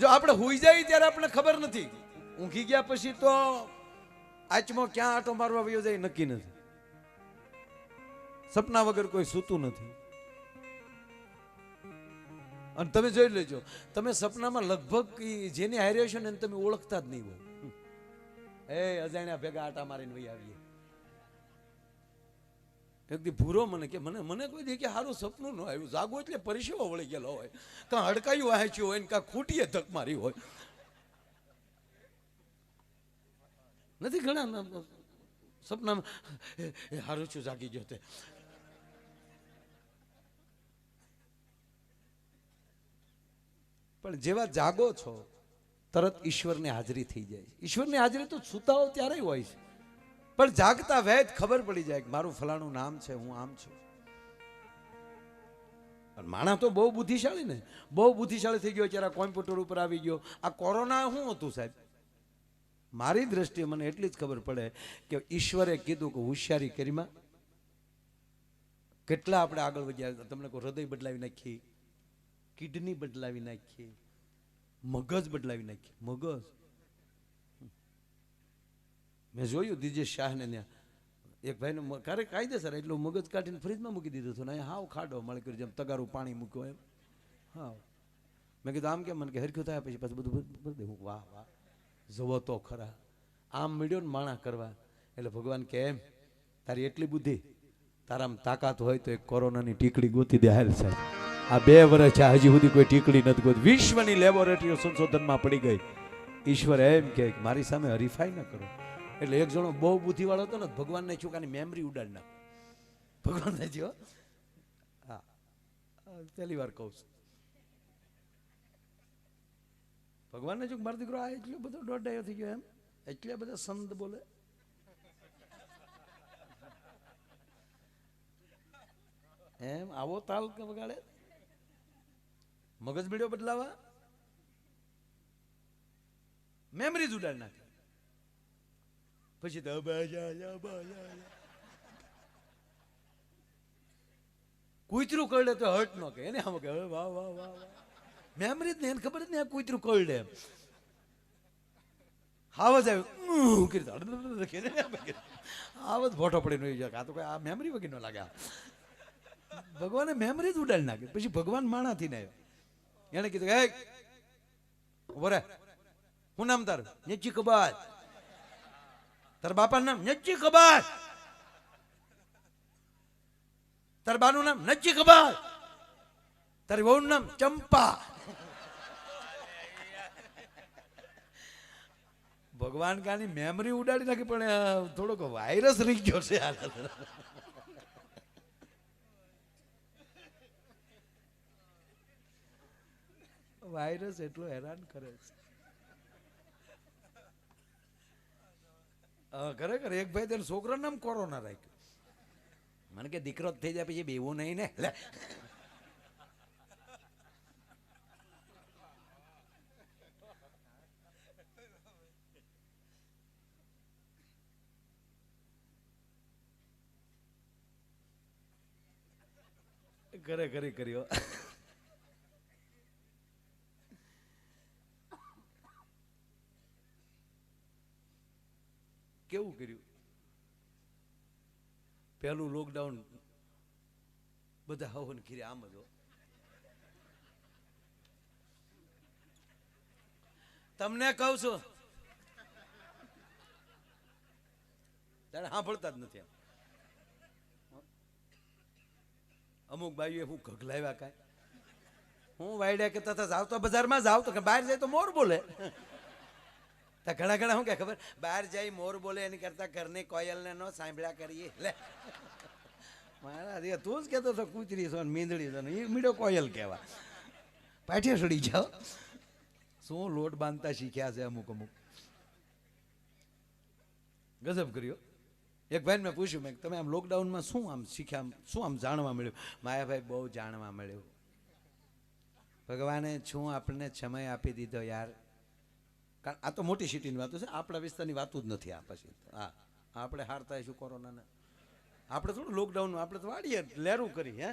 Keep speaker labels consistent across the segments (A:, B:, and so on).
A: જો આપણે હોઈ જાય ત્યારે આપણને ખબર નથી. ઊંઘી ગયા પછી તો આચમો ક્યાં આટો મારવા વયો જાય નક્કી નથી. સપના વગર કોઈ સૂતું નથી. અને તમે જોઈ લેજો, તમે સપનામાં લગભગ જેની હારે હશો ને તમે ઓળખતા જ નહીં હો એ અજાણ્યા ભેગા આટા મારીને વહી આવીએ. એક ભૂરો મને કે, મને મને કોઈ દે કે સારું સપનું ન આવ્યું. જાગો એટલે પરિસેવો વળી ગયેલો હોય. કાં હડકાયું વાંચ્યું હોય ને કાં ખૂટીએ ધક મારી હોય. નથી ઘણા સપનામાં સારું છું, જાગી ગયો તે. પણ જેવા જાગો છો, તરત ઈશ્વરની હાજરી થઈ જાય ઈશ્વરની હાજરી તો સુતાઓ ત્યારે હોય છે. પણ જાગતા વેદ ખબર પડી જાય કે મારું ફલાણું નામ છે, હું આમ છું. માણસ તો બહુ બુદ્ધિશાળી ને. બહુ બુદ્ધિશાળી થઈ ગયો ત્યારે કોમ્પ્યુટર ઉપર આવી ગયો. આ કોરોના શું હતું સાહેબ? મારી દ્રષ્ટિએ મને એટલી જ ખબર પડે કે ઈશ્વરે કીધું કે હોશિયારી કરીમાં કેટલા આપણે આગળ વધ્યા, તમને કોઈ હૃદય બદલાવી નાખી કિડની બદલાવી નાખી મગજ બદલાવી નાખી મગજ. મેં જોયું દિજેશ શાહને ત્યાં. એક ભાઈને ક્યારે કાયદેસર એટલું મગજ કાઢીને ફ્રીજમાં મૂકી દીધું હતું ને અહીંયા હાવ ખાડો મળી કર્યું જેમ તગારું પાણી મૂક્યો એમ. હા મેં કીધું, આમ કેમ? મને કે હરખ્યું થયા પછી, પાછું બધું ભરી દેવું વાહ વાહ. જવો તો ખરા. આમ મળ્યો ને માણા કરવા. એટલે ભગવાન કે, એમ, તારી એટલી બુદ્ધિ, તારામાં તાકાત હોય તો એક કોરોનાની ટીકડી ગોતી દે, હાલ સાહેબ. આ બે વર્ષ છે હજી સુધી કોઈ ટીકડી નથી ગોતી. વિશ્વની લેબોરેટરીઓ સંશોધનમાં પડી ગઈ. ઈશ્વર એમ કે, મારી સામે હરીફાઈ ન કરો. એટલે એક જણો બહુ બુદ્ધિવાળો હતો ને, ભગવાનને છોકરાની મેમરી ઉડાડી નાખ. ભગવાનને જો હા. પહેલી વાર કહું છું. ભગવાનને જો મારો દીકરો આ એટલો બધો દોઢાયો થઈ ગયો એમ. એટલે બધા સંત બોલે. એમ આવો તાલ કે વગાડે? મગજ બીડ્યો બદલાવા? મેમરી જ ઉડાડી નાખે. પછી તો કરડે તો હર્ટ ન કે એને આમ કે વાહ વાહ વાહ મેમરી જ નહીં, એને ખબર જ આ કૂતરું કરડે હાવજ આવ્યું કરી. હાવજ ભોટો વહી જાય. આ તો આ મેમરી વગર ન લાગે ભગવાને મેમરી જ ઉડાડી નાખી. પછી ભગવાન માણાથી ને એને કીધું હે વરે હું નામ તારું? નેચી કબાત તાર બાપા નામ નજી ખબર. તાર બાનું નામ નજી ખબર. તારી વહુ નામ ચંપા. ભગવાન કાની મેમરી ઉડાડી નાખી, પણ થોડોક વાયરસ રહી ગયો છે આ વાયરસ એટલો હેરાન કરે છે. ખરેખર એક ભાઈ તેના છોકરાનું નામ કોરોના રાખ્યું. મને કે દીકરો થઈ જાય પછી બેવું નહીં ને? ઘરે ઘરે કર્યો. કેવું કર્યું? પહેલું લોકડાઉન બધા હવન ખીરે આમ જ તમને કહું છું. તારે સાંભળતા જ નથી. અમુક બાઈઓએ હું ઘગલાવ્યા કાંઈ. હું વાયડ્યા કે તથા જાવ તો બજારમાં જાવ તો કે બહાર જાય તો મોર બોલે. તો ઘણા ઘણા શું કે ખબર? બહાર જાય મોર બોલે એની કરતા ઘરની કોયલને ન સાંભળ્યા કરીએ. એટલે મારા દીકરા તું જ કહેતો હતો, કૂતરી છો ને મીંદડી છો ને, એ મીડો કોયલ કહેવા પાઠે સડી જાઓ. શું લોટ બાંધતા શીખ્યા છે અમુક અમુક? ગજબ કર્યો. એક ભાઈને મેં પૂછ્યું, મેં તમે આમ લોકડાઉનમાં શું આમ શીખ્યા, શું આમ જાણવા મળ્યું? માયાભાઈ બહુ જાણવા મળ્યું. ભગવાને શું આપણને સમય આપી દીધો યાર. કારણ આ તો મોટી સિટીની વાતો છે. આપણા વિસ્તારની વાતો જ નથી આ પછી. હા, આપણે હારતા શું કોરોનાને. આપણે થોડું લોકડાઉન આપણે તો વાળીએ લેરું કરી, હે?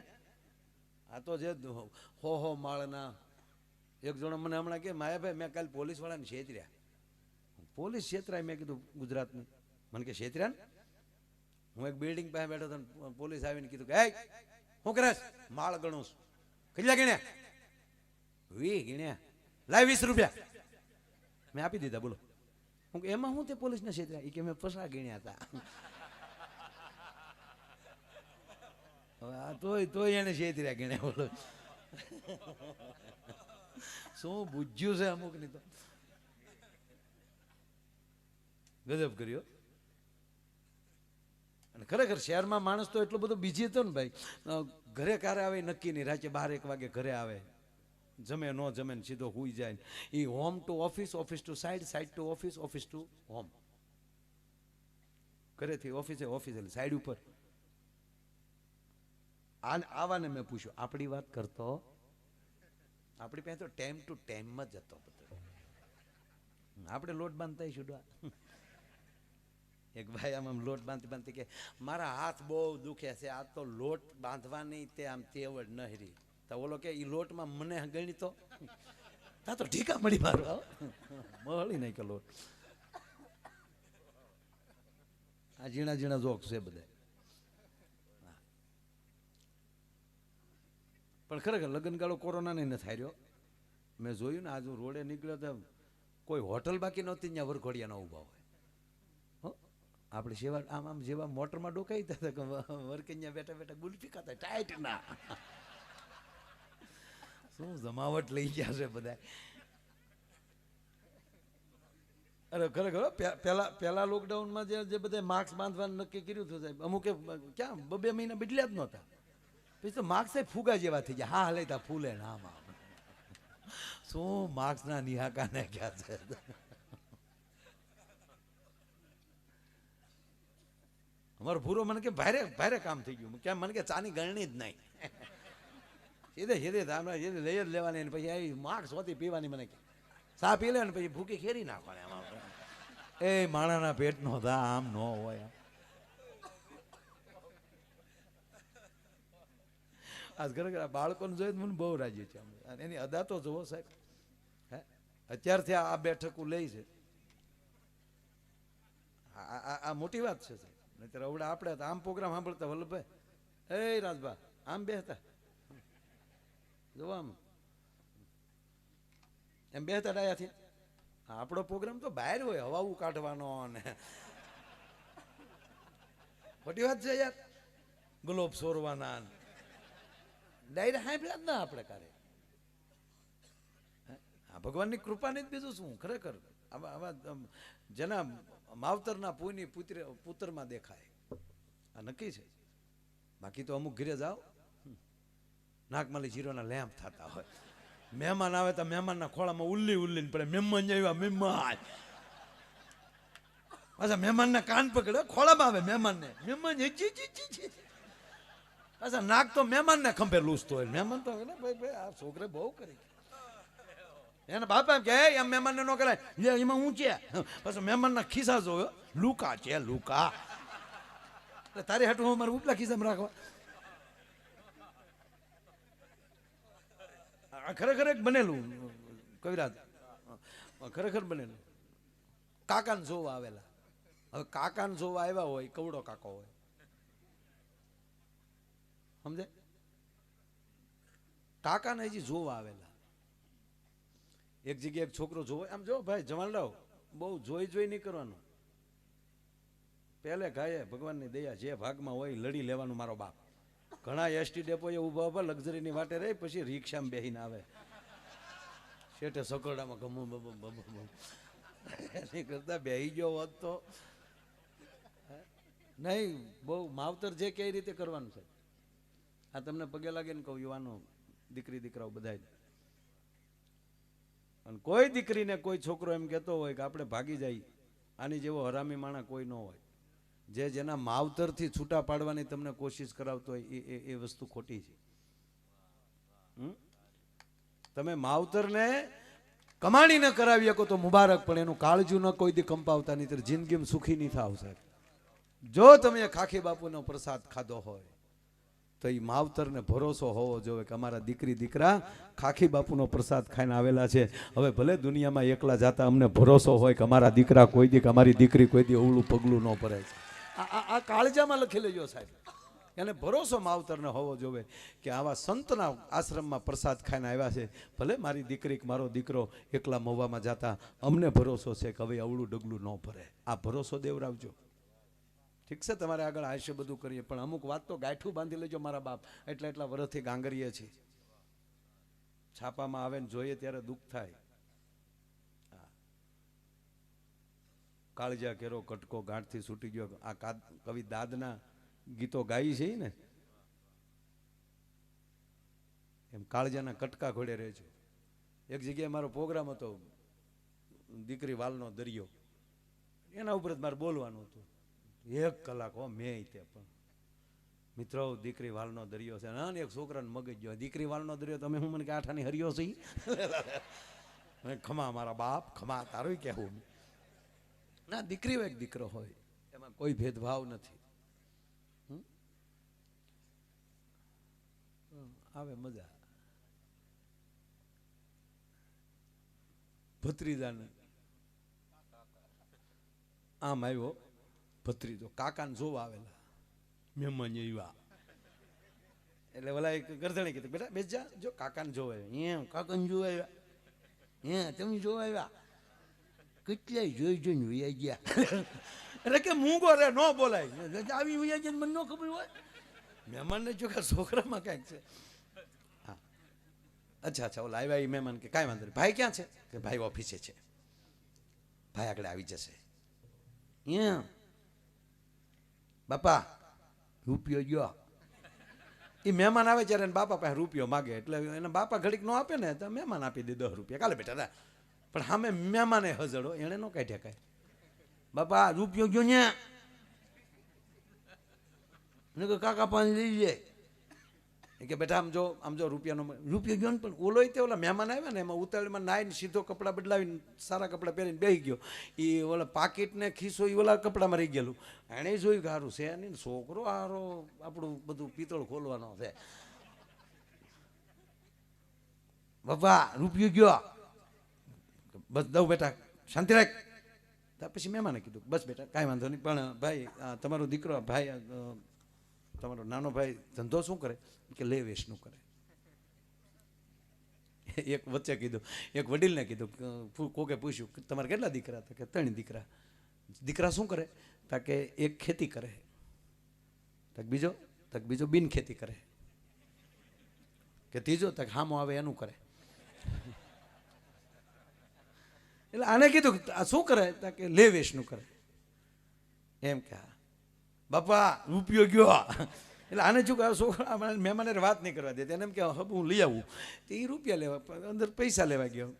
A: આ તો જે હો હો માળના. એક જણો મને હમણાં કે, માયાભાઈ, મેં કાલ પોલીસવાળાને છેતર્યા. પોલીસ છેતરાય મેં કીધું ગુજરાતની. મને કે, છેતર્યા હું એક બિલ્ડિંગ પાસે બેઠો હતો પોલીસ આવીને કીધું કે, હું કરે માળ ગણું છું. કેટલા ગણ્યા? વી ગણ્યા. લાય વીસ રૂપિયા. મેં આપી દીધા, બોલો. હું એમાં હું તે પોલીસને છેતરા એ કે, મેં પસા ગણ્યા હતા હવે આ તોય તોય એને છેતર્યા ગણ્યા, બોલો. શું બુજ્યું છે અમુકની તો. ગજબ કર્યો. અને ખરેખર શહેરમાં માણસ તો એટલો બધો બીજી હતો ને ભાઈ. ઘરે ક્યારે આવે નક્કી નહીં. રાતે બાર, એક વાગે ઘરે આવે. જમે ન જમે સીધો હુઈ જાય એ home to office office to side side to office office to home ઘરેથી ઓફિસે ઓફિસે સાઈડ ઉપર. આવાને મેં પૂછ્યું આપણી વાત કરતો? આપણી પાસે તો ટાઈમ ટુ ટાઈમ જ હતો બધો. આપણે લોટ બાંધતા છૂટવા એક ભાઈ આમ આમ લોટ બાંધતી બાંધતી કે, મારા હાથ બહુ દુખે છે, આ તો લોટ બાંધવાની તે આમ તેવડ નહરી. તો ઓલો કે એ લોટમાં મને ગણી તો? તા તો ઠીકા મળી મારું મળી નહીં કે લોટ. આ ઝીણા ઝીણા જોક છે બધા. પણ ખરેખર લગ્નગાળો કોરોનાને થાય રહ્યો. મેં જોયું ને, આજ રોડે નીકળ્યો તો કોઈ હોટલ બાકી નહોતી, ત્યાં વરઘોડિયાના ઊભા હોય. આપણે સેવા, આમ આમ જેવા મોટરમાં ડોકાઈ હતા ત્યાં બેઠા બેઠા ગુલ્ફી ખાતા, ટાઈટ ના. શું જમાવટ લઈ ગયા છે બધા અરે ખરેખર હો, પે- પેલા પેલા લોકડાઉનમાં જે જે બધા માસ્ક બાંધવાનું નક્કી કર્યું હતું સાહેબ અમુકે ક્યાં બબે મહિના બદલ્યા જ નહોતા. પછી તો માર્ક્સ ફૂગા જેવા થઈ ગયા. હા લેતા ફૂલે ના આમ શું માર્ક્સના નિહાકા ને ક્યાં છે? અમારો ભૂરો મને કે ભારે ભારે કામ થઈ ગયું. કેમ મને કે ચાની ગણણી જ નહીં. સીધે સીધે ધામણા સીધે લઈ જ લેવાની ને પછી આવી માર્ક્સ હોતી પીવાની મને કે. સા પી લે પછી ભૂકી ખેરી નાખવાની આમાં એ માણાના પેટનો ધા આમ ન હોય. આજ ખરેખર આ બાળકોને જોઈ મને બહુ રાજી છે અને એની અદા તો જુઓ સાહેબ. હે? અત્યારથી આ બેઠક લે છે. આ- આ આ- આ મોટી વાત છે સાહેબ. નહીતર આવડે આપણે આમ પ્રોગ્રામ સાંભળતા વલ્લભભાઈ. એ રાજભા, આમ બેહતા. જો આમ. એમ બે ડાયાથી હા, આપણો પ્રોગ્રામ તો બહાર હોય હવાવું કાઢવાનો અને. ખોટી વાત છે યાર. ગ્લોબ સોરવાના ડાયરે સાંભળ્યા જ ના આપણે કારે આ ભગવાનની કૃપાની જ બીજું શું? ખરેખર. આવા જેના માવતરના પુની પુત્ર પુત્રમાં દેખાય. આ નક્કી છે. બાકી તો અમુક ઘરે જાઓ. હમ, નાગમાલી જીરોના લેમ્પ થતા હોય. મહેમાન આવે તો મહેમાનના ખોળામાં ઉલ્લી ઉલ્લીને પડે મહેમાન આવ્યા મહેમાન. પાછા મહેમાનના કાન પકડે ખોળામાં આવે મહેમાનને. મહેમાન પાછા નાક તો મહેમાનને ખંભે લૂસતો હોય. મહેમાન તો ભાઈ ભાઈ આ છોકરે બહુ કરી એના બાપા એમ કે "એ, એમ મહેમાનને ન કરાય. એમાં હું છે? પછી મહેમાનના ખિસ્સા જોયો. લુકા છે લુકા. તારી હાટું હું મારા ઉપલા ખિસ્સામાં રાખવા? ખરેખર એક બનેલું, કવિરાજ. ખરેખર બનેલું. કાકાને જોવા આવેલા. હવે કાકાને જોવા આવ્યા હોય, કવડો કાકો હોય. સમજે? કાકાને હજી જોવા આવેલા. એક જગ્યાએ એક છોકરો જોવો આમ જો ભાઈ જવાનરાવ બહુ જોઈ જોઈ નહીં કરવાનું. પહેલે ગાયે ભગવાનની દયા જે ભાગમાં હોય લડી લેવાનું મારો બાપ. ઘણા એસટી ડેપોએ ઊભા ઊભા લક્ઝરીની વાટે રહી, પછી રિક્ષામાં બેહીને આવે. શેઠે સકોરડામાં ગમું, બમું બમું, બમ. એની કરતા બેહી ગયો હોત તો. નહીં, બહુ માવતર જે કઈ રીતે કરવાનું છે. આ તમને પગે લાગે ને કહું, યુવાનો, દીકરી, દીકરાઓ બધા અને કોઈ દીકરીને કોઈ છોકરો એમ કહેતો હોય કે આપણે ભાગી જાય આની જેવો હરામી માણા કોઈ ન હોય. જે જેના માવતરથી છૂટા પાડવાની તમને કોશિશ કરાવતો હોય, એ એ- વસ્તુ ખોટી છે? તમે માવતરને કમાણી ન કરાવી શકો તો મુબારક, પણ એનું કાળજું ન કોઈ દી કંપાવતા નહીં જિંદગીમાં સુખી નહીં થાવ સાહેબ. જો તમે ખાખી બાપુનો પ્રસાદ ખાધો હોય, તો એ માવતરને ભરોસો હોવો જોઈએ કે અમારા દીકરી, દીકરા ખાખી બાપુનો પ્રસાદ ખાઈને આવેલા છે. હવે ભલે દુનિયામાં એકલા જાતા અમને ભરોસો હોય કે અમારા દીકરા કોઈ દી અમારી દીકરી કોઈ દી અવળું પગલું ન ભરે છે આ કાળજામાં લખી લેજો સાહેબ. એને ભરોસો માવતરને હોવો જોવે કે આવા સંતના આશ્રમમાં પ્રસાદ ખાઈને આવ્યા છે. ભલે મારી દીકરી મારો દીકરો એકલા મહુવામાં જતા, અમને ભરોસો છે કે હવે અવળું ડગલું ન ભરે. આ ભરોસો દેવરાવજો. ઠીક છે, તમારે આગળ આશે બધું કરીએ, પણ અમુક વાત તો ગાંઠું બાંધી લેજો મારા બાપ. એટલા એટલા વર્ષથી ગાંગરીએ છીએ. છાપામાં આવે ને જોઈએ ત્યારે દુઃખ થાય. કાળજા કેરો, કટકો ગાંઠથી છૂટી ગયો. આ કવિ દાદના ગીતો ગાઈ છે ને? એમ કાળજાના કટકા ઘોડે રહેજો એક જગ્યાએ મારો પ્રોગ્રામ હતો, દીકરી વાલનો દરિયો. એના ઉપર જ મારે બોલવાનું હતું. એક કલાક હો, મેં તે પણ. મિત્રો, દીકરી વાલનો દરિયો છે. ને એક છોકરાને મગજ ગયો. દીકરી વાલનો દરિયો, તમે હું મને કે આઠાની હરિયો છે ખમા મારા બાપ, ખમા તારું કહેવું. ના દીકરી હોય એક દીકરો હોય. એમાં કોઈ ભેદભાવ નથી. આવે મજા. ભત્રીજાને આમ આવ્યો ભત્રીજો કાકાને જોવા આવેલા. મહેમાન એવા એટલે ઓલા એક ગરધણી કીધું બેટા બેસ જા જો કાકાને જોવા આવ્યા. એમ કાકાને જોવા આવ્યા. હે તમે જોવા આવ્યા. કેટલાય જોઈ જોઈને વૈયા ગયા? એટલે કે મૂંગો રે ન બોલાય. આવી વૈયા જઈને મને ન ખબર હોય? મહેમાનને જો કે છોકરામાં કાંઈક છે. હા. અચ્છા અચ્છા ઓલા આવ્યા એ મહેમાન કે કાંઈ વાંધો નહીં. ભાઈ ક્યાં છે? કે ભાઈ ઓફિસે છે. ભાઈ આગળ આવી જશે. એમ. બાપા રૂપિયો ગયો એ મહેમાન આવે ત્યારે બાપા પાસે રૂપિયો માગે એટલે એના બાપા ઘડીક નો આપે ને તો મહેમાન આપી દે દસ રૂપિયા. કાલે બેટા પણ સામે મહેમાને હજડો, એણે ન કાઢ્યા કાંઈ. બાપા રૂપિયો ગયો ને એને કે કાકા પાંચ લઈ જાય કે બેટા, આમ જો આમ જો રૂપિયાનો રૂપિયો ગયો ને, પણ ઓલો તે ઓલા મહેમાન આવ્યા ને, એમાં ઉતાવળમાં નાઈને સીધો કપડાં બદલાવીને સારા કપડાં પહેરીને બેસી ગયો. એ ઓલા પાકીટને ખીસો એ ઓલા કપડામાં રહી ગયેલું. એણે જોયું કે સારું છે નહીં, છોકરો હારો, આપણું બધું પિત્તળ ખોલવાનો છે. બાપા, રૂપિયો ગયો. બસ દઉં બેટા, શાંતિ રાખ. ત્યાર પછી મહેમાને કીધું બસ બેટા, કાંઈ વાંધો નહીં, પણ, ભાઈ તમારો દીકરો ભાઈ તમારો નાનો ભાઈ ધંધો શું કરે? કે લે વેસનું કરે. એક વચ્ચે કીધું, એક વડીલને કીધું કોકે પૂછ્યું કે તમારે કેટલા દીકરા હતા? કે ત્રણ દીકરા. દીકરા શું કરે? તા કે એક ખેતી કરે. તક બીજો તક બીજો બિન ખેતી કરે. કે ત્રીજો તક હામો આવે એનું કરે. એટલે આને કીધું આ શું કરે? કે લે વેશનું કરે. એમ કે, બાપા, રૂપિયો ગયો. એટલે આને શું કહે? છોકરા મહેમાને વાત નહીં કરવા દેતી. એને એમ કે હવે હું લઈ આવું. તો એ રૂપિયા લેવા અંદર પૈસા લેવા ગયો.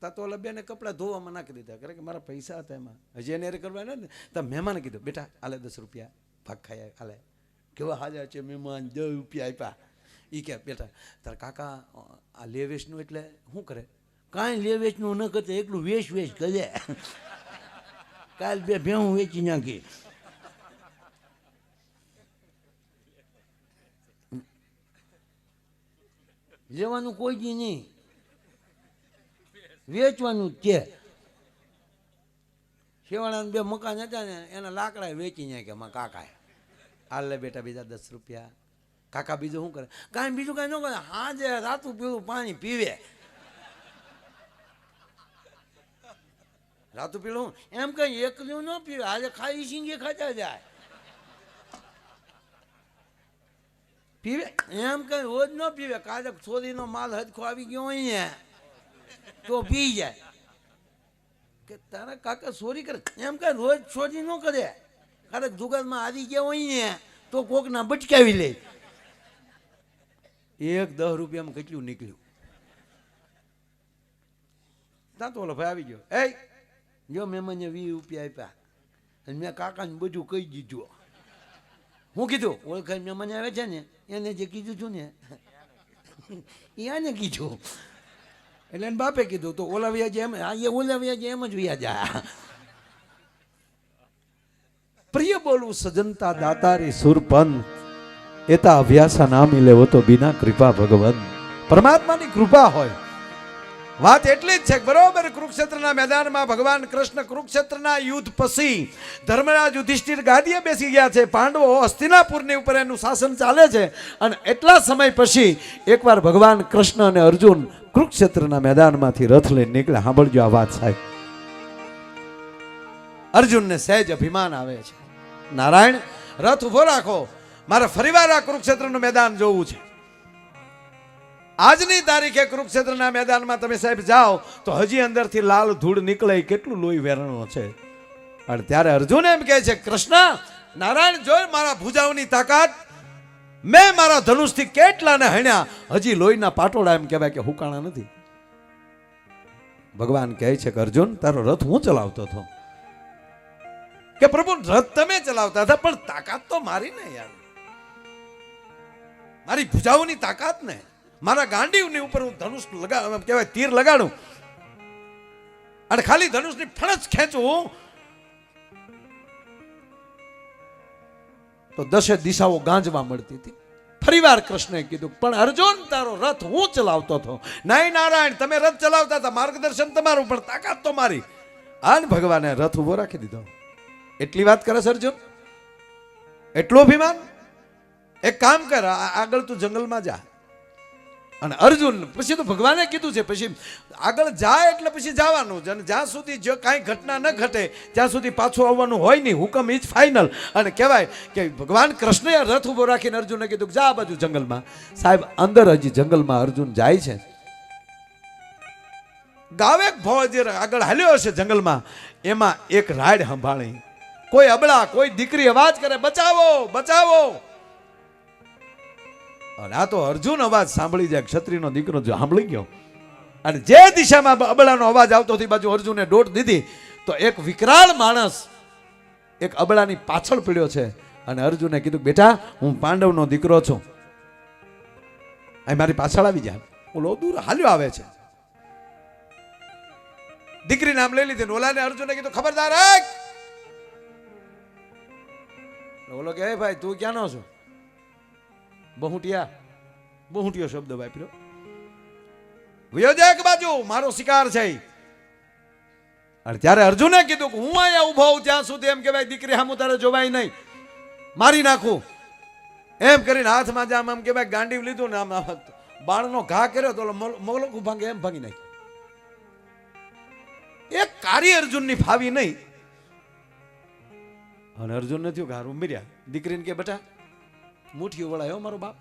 A: તા તો ઓલા બેને કપડાં ધોવામાં નાખી દીધા. કારણ કે, મારા પૈસા હતા એમાં. હજી એને અરે કરવા ને? તા મહેમાને કીધું, બેટા, આલે દસ રૂપિયા, ભાગ ખાઈ આલે. કેવા હાજર છે મહેમાન, દસ રૂપિયા આપ્યા. એ કે, બેટા, તારા કાકા આ લે વેચનું એટલે શું કરે? કાંઈ લે વેચનું ન કરતા, એકલું વેચ વેચ કરે. કાલ બે ભેહું વેચી નાખી. લેવાનું કોઈ જી નહીં. વેચવાનું જ છે. શેવાળાના બે મકાન હતા ને, એના લાકડા વેચી નાખ્યા માં કાકાએ. હાલ લે બેટા બીજા દસ રૂપિયા. કાકા બીજું શું કરે? કાંઈ બીજું કાંઈ ન કરે. હાજે રાતું પીવું પાણી પીવે. રાતું પીવું એમ કઈ એકલું ન પીવે, આજે ખાઈ સિંગે ખાતા જાય. પીવે? એમ કઈ રોજ ન પીવે, કાલે ચોરીનો માલ હદખો આવી ગયો અહીંયા, તો પી જાય. કે તારા કાકા ચોરી કરે, એમ કઈ રોજ ચોરી ન કરે. કારક દુકાનમાં આવી ગયા અહીંયા તો કોકના બટકાવી લે. એક દસ રૂપિયામાં કેટલું નીકળ્યું? ત્યાં તો ઓલો ભાઈ આવી ગયો. એ જો મેં મને વીસ રૂપિયા આપ્યા. અને મેં કાકાને બધું કહી દીધું. હું કીધું? ઓળખાણ મેં મને આવે છે ને, એને જે કીધું છું ને, એ આને કીધું. એટલે એને બાપે કીધું, તો ઓલા વ્યાજ એમ, આ એ ઓલા વ્યાજ એમ જ વ્યાજ આ પ્રિય બોલું સજનતા દાતારી સુરપંત, એતા અભ્યાસા ના હો તો બિના કૃપા ભગવાન પરમાત્માની કૃપા હોય. વાત એટલી જ છે બરોબર કુરુક્ષેત્રના મેદાનમાં ભગવાન કૃષ્ણ કુરુક્ષેત્રના યુદ્ધ પછી ધર્મરાજ યુધિષ્ઠિર ગાદીએ બેસી ગયા છે. પાંડવો હસ્તિનાપુરની ઉપર એનું શાસન ચાલે છે અને એટલા સમય પછી એકવાર ભગવાન કૃષ્ણ અને અર્જુન કુરુક્ષેત્રના મેદાનમાંથી રથ લઈને નીકળ્યા. સાંભળજો આ વાત સાહેબ. અર્જુનને સહેજ અભિમાન આવે છે. નારાયણ, રથ ઊભો રાખો. મારે ફરીવાર આ કુરુક્ષેત્રનું મેદાન જોવું છે. આજની તારીખે કુરુક્ષેત્રના મેદાનમાં તમે સાહેબ જાઓ તો હજી અંદરથી લાલ ધૂળ નીકળે કેટલું લોહી વેરણો છે. અને ત્યારે અર્જુન એમ કહે છે, કૃષ્ણ, નારાયણ, જોઈ મારા ભુજાઓની તાકાત. મેં મારા ધનુષથી કેટલાને હણ્યા? હજી લોહીના પાટોડા એમ કહેવાય કે હુકાણા નથી. ભગવાન કહે છે કે, અર્જુન, તારો રથ હું ચલાવતો હતો? કે, પ્રભુ, રથ તમે ચલાવતા હતા, પણ તાકાત તો મારી ને યાર. મારી ભુજાઓની તાકાત ને. મારા ગાંડીવની ઉપર હું ધનુષ લગા કહેવાય, તીર લગાડું. અને ખાલી ધનુષની ફણસ ખેંચું. તો દશે દિશાઓ ગાંજવા મળતી હતી. ફરીવાર કૃષ્ણએ કીધું, પણ અર્જુન, તારો રથ હું ચલાવતો હતો. નહીં નારાયણ, તમે રથ ચલાવતા હતા, માર્ગદર્શન તમારું, પણ તાકાત તો મારી. આન ભગવાને રથ ઊભો રાખી દીધો. એટલી વાત કરે અર્જુન? એટલું અભિમાન? એક કામ કર આગળ તું જંગલમાં જા. અને અર્જુન પછી તો ભગવાને કીધું છે, પછી આગળ જાય એટલે પછી જવાનું અને જ્યાં સુધી જો કાંઈ ઘટના ન ઘટે, ત્યાં સુધી પાછું આવવાનું હોય નહીં. હુકમ ઇઝ ફાઇનલ. અને કહેવાય કે ભગવાન કૃષ્ણએ રથ ઊભો રાખીને અર્જુને કીધું જા બાજુ જંગલમાં. સાહેબ, અંદર હજી જંગલમાં અર્જુન જાય છે. ગાવેક ભો આગળ હાલ્યો હશે જંગલમાં, એમાં એક રાડ સંભાળી. કોઈ અબળા, કોઈ દીકરી અવાજ કરે, બચાવો બચાવો. અને આ તો અર્જુન અવાજ સાંભળી જાય, ક્ષત્રિયનો દીકરો સાંભળી ગયો. અને જે દિશામાં અબળાનો અવાજ આવતો હતી, બાજુ અર્જુને દોટ દીધી, તો એક વિકરાળ માણસ એક અબળાની પાછળ પીડ્યો છે. અને અર્જુને કીધું, બેટા, હું પાંડવનો દીકરો છું. અહીં મારી પાછળ આવી જા. ઓલો દૂર હાલ્યો આવે છે. દીકરી નામ લઈ લીધી, ઓલાને અર્જુને કીધું, ખબરદાર ઓલો કે ભાઈ, તું ક્યાંનો છો? બહુટિયા, બહુટિયો શબ્દ વાપર્યો. વ્યોજે એક બાજુ, મારો શિકાર છે ત્યારે અર્જુને કીધું કે હું અહીંયા ઊભો હોઉં ત્યાં સુધી એમ કે ભાઈ દીકરી હામું તારે જોવાય નહીં. મારી નાખું. એમ કરીને હાથમાં જામ આમ કે ભાઈ ગાંડી લીધું ને આમ આમ બાણનો ઘા કર્યો તો મોલ- ભાંગે એમ ભાંગી નાખ્યું. એક કાર્ય અર્જુનની ફાવી નહીં. અને અર્જુન નથી ઘાર ઉમેર્યા દીકરીને કે, બેટા મુઠ્ઠીઓ વળાયો મારો બાપ.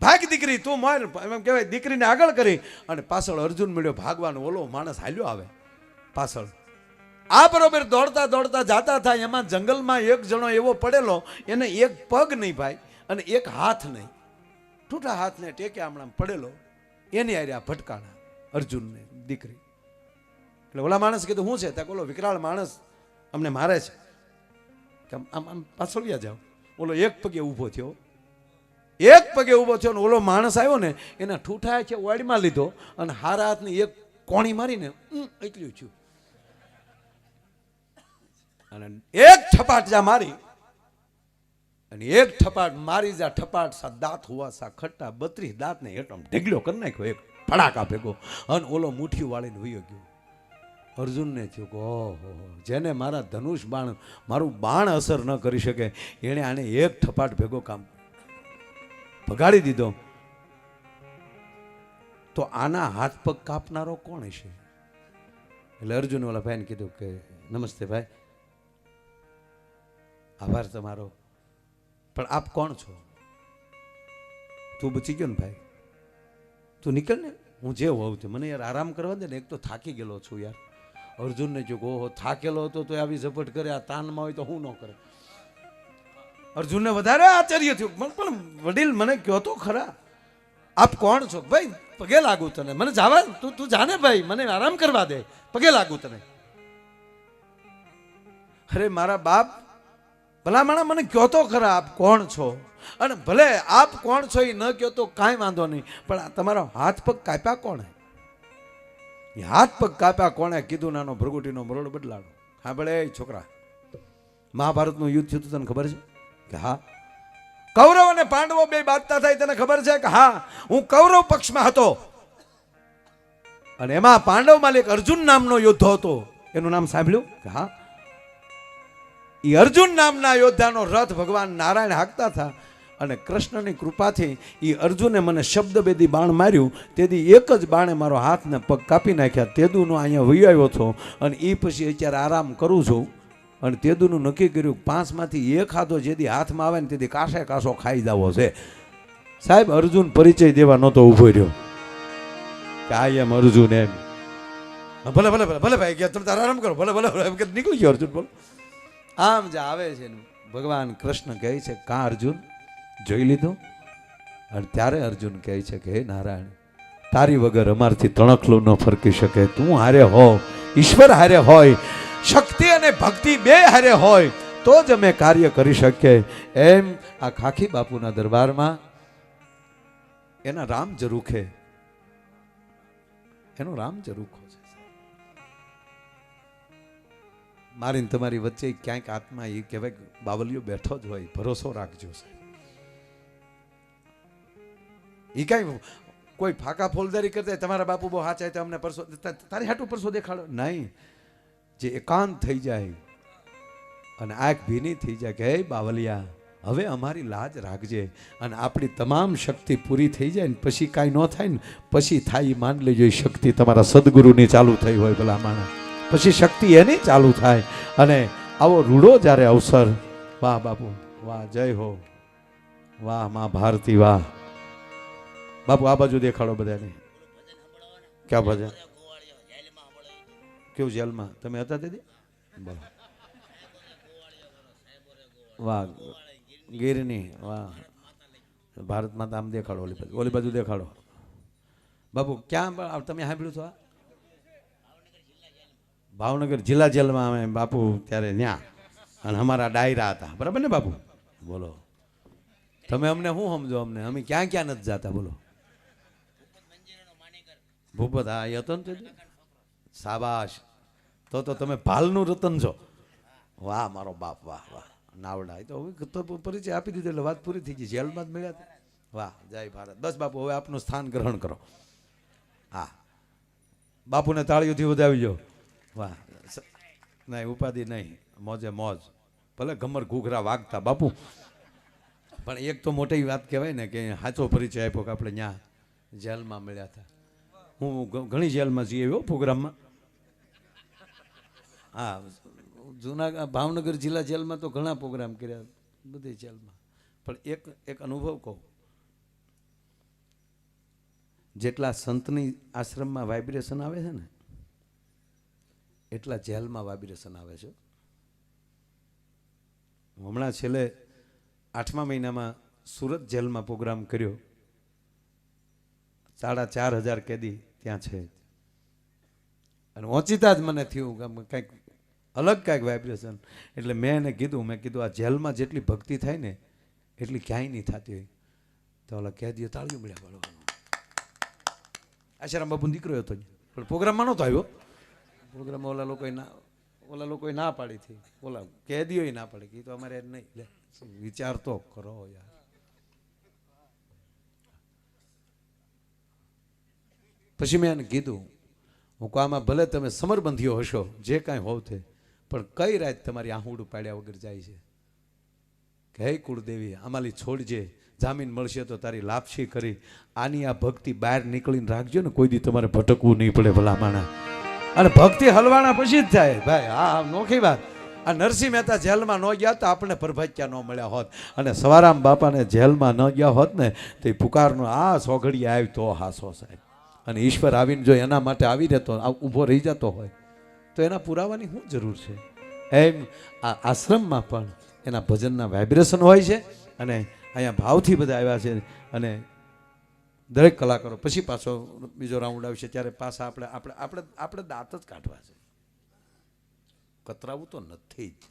A: ભાગ દીકરી, તું માર. એમ કહેવાય, દીકરીને આગળ કરી અને પાછળ અર્જુન મળ્યો. ભાગવાનો ઓલો માણસ હાલ્યો આવે. પાછળ. આ બરોબર દોડતા દોડતા જાતા થાય એમાં જંગલમાં એક જણો એવો પડેલો, એને એક પગ નહીં ભાઈ, અને એક હાથ નહીં. ટૂટા હાથને ટેકે હમણાં પડેલો. એની આર્યા ભટકાણા અર્જુનને દીકરી. એટલે ઓલા માણસ કીધું, શું છે? ત્યાં ઓલો વિકરાળ માણસ અમને મારે છે. આમ આમ પાછળ વ્યા જાઓ. ઓલો એક પગે ઊભો થયો. એક પગે ઊભો થયો ને ઓલો માણસ આવ્યો ને, એના ઠૂઠા છે વાડીમાં લીધો અને હારા હાથની એક કોણી મારીને એટલું થયું. અને એક છપાટ જા મારી, અને એક ઠપાટ મારી જા ઠપાટ સા દાંત હોવા સા ખટ્ટા બત્રીસ દાંતને હેઠો આમ ઢેગલો કરી નાખ્યો, એક ફડાકા ભેગો. અને ઓલો મુઠ્ઠી વાળીને વયો ગયો. અર્જુનને થયું કે, ઓહો, જેને મારા ધનુષ બાણ, મારું બાણ અસર ન કરી શકે, એણે આને એક ઠપાટ ભેગો કામ ભગાડી દીધો. તો આના હાથ પગ કાપનારો કોણ હશે? એટલે અર્જુન ઓલા ભાઈને કીધું કે, નમસ્તે ભાઈ, આભાર તમારો. પણ આપ કોણ છો? તું બચી ગયો ને ભાઈ? તું નીકળ ને. હું જે હોઉં તે. મને યાર આરામ કરવા દે ને, એક તો થાકી ગયેલો છું યાર. અર્જુનને જો ઓહો, થાકેલો હતો તો આવી ઝપટ કરે, આ તાનમાં હોય તો હું ન કરે. અર્જુનને વધારે આશ્ચર્ય થયું. પણ વડીલ મને કહો તો ખરા. આપ કોણ છો? ભાઈ, પગે લાગુ તને. મને જાવા, તું તું જાને ભાઈ, મને આરામ કરવા દે. પગે લાગુ તને. અરે, મારા બાપ ભલા માણા મને કહો તો ખરા આપ કોણ છો? અને ભલે આપ કોણ છો એ ન કહો તો કાંઈ વાંધો નહીં. પણ તમારો હાથ પગ કાપ્યા કોણે? હાથ પગ કાપ્યા કોણે કીધું નાનો ભ્રગુટીનો મરોડ બદલાડો હા ભલે છોકરા. મહાભારતનું યુદ્ધ થયું તને ખબર છે? કે હા. કૌરવ અને પાંડવો બે બાતતા થાય, તને ખબર છે કે હા? હું કૌરવ પક્ષમાં હતો. અને એમાં પાંડવ માલિક અર્જુન નામનો યોદ્ધો હતો. એનું નામ સાંભળ્યું? કે હા. એ અર્જુન નામના યોદ્ધાનો રથ ભગવાન નારાયણ હાંકતા હતા. અને કૃષ્ણની કૃપાથી એ અર્જુને મને શબ્દભેદી બાણ માર્યું. તેથી એક જ બાણે મારો હાથને પગ કાપી નાખ્યા. તેદુનો અહીંયા વહી આવ્યો હતો અને એ પછી અત્યારે આરામ કરું છું. અને તેદુનું નક્કી કર્યું, પાંચમાંથી એક હાથો જેથી હાથમાં આવે ને તેથી કાસે કાસો ખાઈ જવો છે. સાહેબ, અર્જુન પરિચય દેવા નહોતો ઊભો રહ્યો. કે આ એમ અર્જુન એમ. ભલે ભલે ભલે ભલે ભાઈ ગયા તમે તારા આરામ કરો. ભલે ભલે એમ કે નીકળી ગયો અર્જુન બોલો. આમ જે આવે છે ભગવાન કૃષ્ણ કહે છે, કાં અર્જુન? જોઈ લીધું? અને ત્યારે અર્જુન કહે છે કે, હે નારાયણ, તારી વગર અમારથી તણકલું ન ફરકી શકે. તું હારે હો, ઈશ્વર હારે હોય, શક્તિ અને ભક્તિ બે હારે હોય, તો જ અમે કાર્ય કરી શકીએ. એમ આ ખાખી બાપુના દરબારમાં એના રામ જરૂખે એનો રામ જરૂખો છે. મારી તમારી વચ્ચે ક્યાંક આત્મા એ કહેવાય બાવલીઓ બેઠો જ હોય, ભરોસો રાખજો સાહેબ. એ કાંઈ કોઈ ફાકા ફોલદારી કરતા તમારા બાપુ બહુ હાચા તો અમને પરસો તારી હાટું પરસો દેખાડો. નહીં. જે એકાંત થઈ જાય અને આંખ ભીની થઈ જાય કે, હે બાવલિયા, હવે અમારી લાજ રાખજે અને આપણી તમામ શક્તિ પૂરી થઈ જાય ને પછી કાંઈ ન થાય ને પછી થાય એ માન લેજો એ શક્તિ તમારા સદગુરુની ચાલુ થઈ હોય ભલા માણસ. પછી શક્તિ એની ચાલુ થાય અને આવો રૂડો જ્યારે અવસર. વાહ બાપુ, વાહ, જય હો. વાહ, મા ભારતી, વાહ. બાપુ, આ બાજુ દેખાડો બધાને. ક્યાં ભજન? કેવું જેલમાં? તમે હતા દીદી? બોલો. વાહ, ગીરની, વાહ. ભારતમાં તો આમ દેખાડો ઓલી બાજુ. ઓલી બાજુ દેખાડો. બાપુ, ક્યાં તમે સાંભળ્યું છો ભાવનગર જિલ્લા જેલમાં અમે, બાપુ, ત્યારે ન્યા. અને અમારા ડાયરા હતા. બરાબર ને બાપુ? બોલો. તમે અમને શું સમજો અમને? અમે ક્યાં ક્યાં નથી જતા? બોલો. ભૂપત હા એ ને તે તો તમે ભાલનું રતન છો. વાહ, મારો બાપ, વાહ વાહ. નાવડા. એ તો હવે તો પરિચય આપી દીધો એટલે વાત પૂરી થઈ ગઈ. જેલમાં જ મળ્યા વાહ, જય ભારત. બસ બાપુ, હવે આપનું સ્થાન ગ્રહણ કરો. હા. બાપુને તાળીઓથી વધાવી જો વાહ. નહીં, ઉપાધિ નહીં. મોજે મોજ. ભલે ઘમર ઘૂઘરા વાગતા, બાપુ. પણ એક તો મોટી વાત કહેવાય ને કે સાચો પરિચય આપ્યો કે આપણે ત્યાં જેલમાં મળ્યા હતા. હું ઘણી જેલમાં જઈ આવ્યો પ્રોગ્રામમાં. હા જૂના ભાવનગર જિલ્લા જેલમાં તો ઘણા પ્રોગ્રામ કર્યા બધી જેલમાં. પણ એક એક અનુભવ કહું. જેટલા સંતની આશ્રમમાં વાઇબ્રેશન આવે છે ને, એટલા જેલમાં વાઇબ્રેશન આવે છે. હમણાં છેલ્લે આઠમા મહિનામાં સુરત જેલમાં પ્રોગ્રામ કર્યો. સાડા ચાર હજાર કેદી ત્યાં છે. અને ઓચિતા જ મને થયું કે કંઈક અલગ કાંઈક વાઇબ્રેશન એટલે મેં એને કીધું, મેં કીધું, આ જેલમાં જેટલી ભક્તિ થાય ને, એટલી ક્યાંય નહીં થતી હોય. તો ઓલા કેદીઓ તાળીઓ મળ્યા પાડવાનું આશારામ બાપુ દીકરો હતો પણ પ્રોગ્રામમાં નહોતો આવ્યો. પ્રોગ્રામમાં ઓલા લોકોએ ના, ઓલા લોકોએ ના પાડી હતી. ઓલા કેદીઓએ ના પાડી. કે તો અમારે નહીં. વિચાર તો કરો યાર. પછી મેં એને કીધું, હું કહું, આમાં ભલે તમે સમરબંધીઓ હશો, જે કાંઈ હોવ તે, પણ કઈ રાત તમારી આહુડું પાડ્યા વગર જાય છે? કે, હે કુળદેવી અમારી છોડજે જામીન મળશે તો તારી લાપસી કરી, આની આ ભક્તિ બહાર નીકળીને રાખજો ને, કોઈ દી તમારે ભટકવું નહીં પડે ભલા માણા અને ભક્તિ હલવાના પછી જ થાય. ભાઈ, હા નોખી વાત. આ નરસિંહ મહેતા જેલમાં ન ગયા તો આપણને પરભાત્યા ન મળ્યા હોત. અને સવારામ બાપાને જેલમાં ન ગયા હોત ને, તો પુકારનો આ સોઘડી આવ્યો તો હાસો સાહેબ. અને ઈશ્વર આવીને જો એના માટે આવી રહેતો ઊભો રહી જતો હોય, તો એના પુરાવાની શું જરૂર છે? એમ આ આશ્રમમાં પણ એના ભજનના વાઇબ્રેશન હોય છે અને અહીંયા ભાવથી બધા આવ્યા છે અને દરેક કલાકારો, પછી પાછો બીજો રાઉન્ડ આવશે ત્યારે પાછા આપણે આપણે આપણે આપણે દાંત જ કાઢવા છે. કતરાવું તો નથી જ.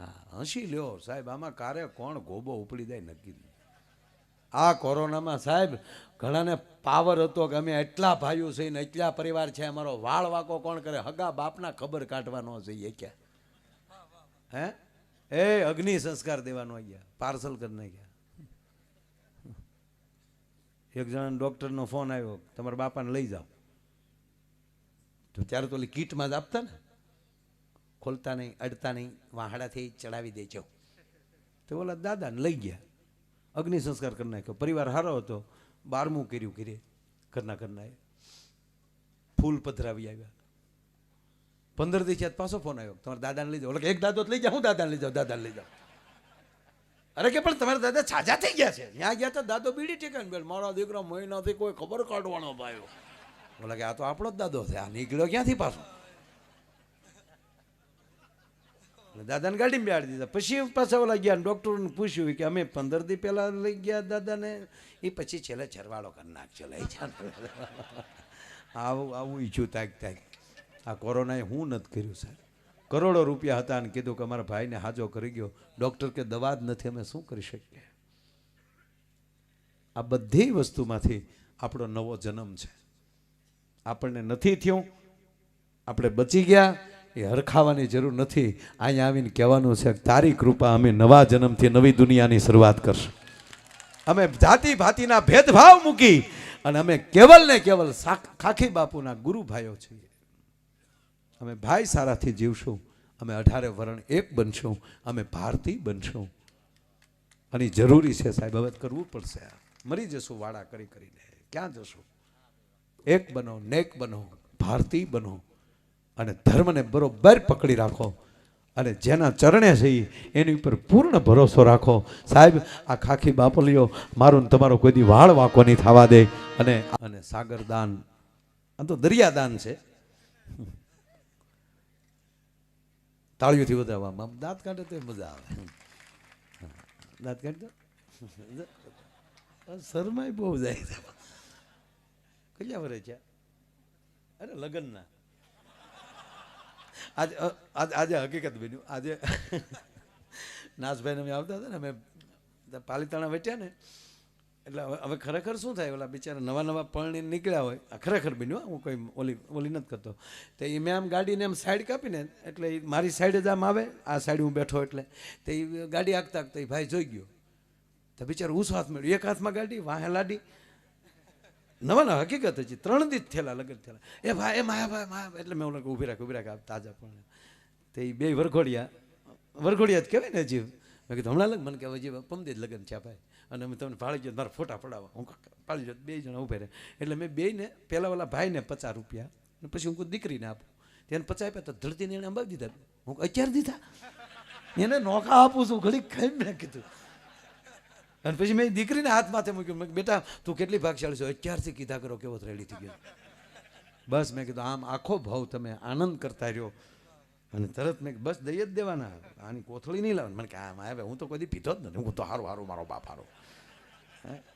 A: હા, હસી લ્યો સાહેબ, આમાં કારે કોણ ગોબો ઉપડી જાય નક્કી આ કોરોનામાં સાહેબ ઘણાને પાવર હતો કે અમે એટલા ભાઈઓ છે ને એટલા પરિવાર છે, અમારો વાળ વાકો કોણ કરે? હગા બાપના ખબર કાઢવાનો છે એ ક્યાં હે? એ અગ્નિ સંસ્કાર દેવાનો ગયા પાર્સલ કરી નાખ્યા. એક જણા ડૉક્ટરનો ફોન આવ્યો, તમારા બાપાને લઈ જાઓ. તો ત્યારે તો ઓલી કીટમાં જ આપતા ને. ખોલતા નહીં, અડતા નહીં, વાહડાથી ચડાવી દેજો. તો ઓલા દાદાને લઈ ગયા. અગ્નિ સંસ્કાર કરી નાખ્યો. પરિવાર સારો હતો. બારમું કર્યું ઘીરે, ઘરના ઘરના ફૂલ પધરાવી આવ્યા. પંદર દિવસ યાદ પાછો ફોન આવ્યો. તમારા દાદાને લઈ જાઓ. કે, એક દાદો લઈ જાઓ, હું દાદાને લઈ જાઉં, દાદાને લઈ જાઉં. અરે કે, પણ તમારા દાદા છાજા થઈ ગયા છે. ત્યાં ગયા તો દાદો બીડી ટેકાને બેન મારા દીકરા મહિનાથી કોઈ ખબર કાઢવાનો પાયો બોલા કે, આ તો આપણો જ દાદો છે. આ નીકળ્યો ક્યાંથી પાછો એટલે દાદાને ગાડીમાં બેહાડી દીધા. પછી પાછા ઓલા ગયા ડૉક્ટરોને પૂછ્યું કે અમે પંદર દી પહેલાં લઈ ગયા દાદાને. એ પછી છેલ્લે ચરવાળો કરી નાખજો, લઈ જા આવું આવું ઈચ્છું તાક તાક. આ કોરોનાએ હું નથી કર્યું, સાહેબ? કરોડો રૂપિયા હતા અને કીધું કે અમારા ભાઈને હાજો કરી ગયો. ડૉક્ટર કે દવા જ નથી, અમે શું કરી શકીએ? આ બધી વસ્તુમાંથી આપણો નવો જન્મ છે. આપણને નથી થયું. આપણે બચી ગયા. એ હરખાવાની જરૂર નથી. અહીંયા આવીને કહેવાનું છે, તારી કૃપા અમે નવા જન્મથી નવી દુનિયાની શરૂઆત કરશું. અમે જાતિ ભાતિના ભેદભાવ મૂકી અને અમે કેવલ ને કેવલ ખાખી બાપુના ગુરુ ભાઈઓ છીએ. અમે ભાઈ સારાથી જીવશું, અમે અઢારે વરણ એક બનશું, અમે ભારતીય બનશું. અને જરૂરી છે સાહેબ, હવે કરવું પડશે. મરી જશું વાડા કરી કરીને. ક્યાં જશું? એક બનો નેક બનો ભારતીય બનો. અને ધર્મને બરોબર પકડી રાખો. અને જેના ચરણે છે એની ઉપર પૂર્ણ ભરોસો રાખો. સાહેબ, આ ખાખી બાપલીઓ, મારું તમારો કોઈ દી વાળ વાંકો નહીં થવા દે. અને અને સાગરદાન આ તો દરિયાદાન છે. તાળીઓથી વધારવામાં. દાંત કાઢે તો મજા આવે. દાંત કાઢ દો શરમાય બહુ જાય કેટલા વર્ષ છે અરે લગ્નના. આજે આજે હકીકત બન્યું. આજે નાસભાઈને અમે આવતા હતા ને, અમે પાલીતાણા વેચ્યા ને, એટલે હવે ખરેખર શું થાય? ઓલા બિચારા નવા નવા પરણી નીકળ્યા હોય ખરેખર બન્યું, હું કોઈ ઓલી ઓલી નથી કરતો. તો એ મેં આમ ગાડીને આમ સાઈડ કાપીને, એટલે એ મારી સાઈડ જ આમ આવે, આ સાઈડ હું બેઠો એટલે, તે ગાડી આગતા આગતા એ ભાઈ જોઈ ગયો. તો બિચારો ઊંચો હાથ મળ્યો. એક હાથમાં ગાડી, વાહે લાડી નવા નવા હકીકત હતી ત્રણ દિવસ થયેલા, લગન થયેલા. એ ભાઈ, એ માયા ભાઈ, માયા એટલે મેં ઓલા ઊભી રાખ ઊભી રાખ તાજા પણ તે બે વરઘોડિયા વરઘોડિયા જ કહેવાય ને જીવ. મેં કીધું, હમણાં લગ, મને કહેવાય હજી પમદે જ લગ્ન છે ભાઈ. અને અમે તમને પાળી ગયો મારા ફોટા પડાવો. હું પાળી ગયો બે જણા ઊભે રહે એટલે મેં બેને પહેલાં ઓલા ભાઈને પચાસ રૂપિયા પછી હું કોઈ દીકરીને આપું. તેને પચાસ આપ્યા તો ધરતીને એને અંબાવી દીધા. હું અત્યારે દીધા? એને નોખા આપું છું ઘડી ખાઈ મેં કીધું અને પછી મેં દીકરીને હાથ માથે મૂક્યું. મેં બેટા, તું કેટલી ભાગશાળી છો? અત્યારથી કીધા કરો, કેવો રેડી થઈ ગયો. બસ મેં કીધું, આમ આખો ભાવ તમે આનંદ કરતા રહ્યો. અને તરત મેં બસ દઈ જ દેવાના. આની કોથળી નહીં લાવવાની. મને કે, આમ આવે, હું તો કોઈ પીધો જ નથી. હું તો હારું હારું, મારો બાપ હારો. હે?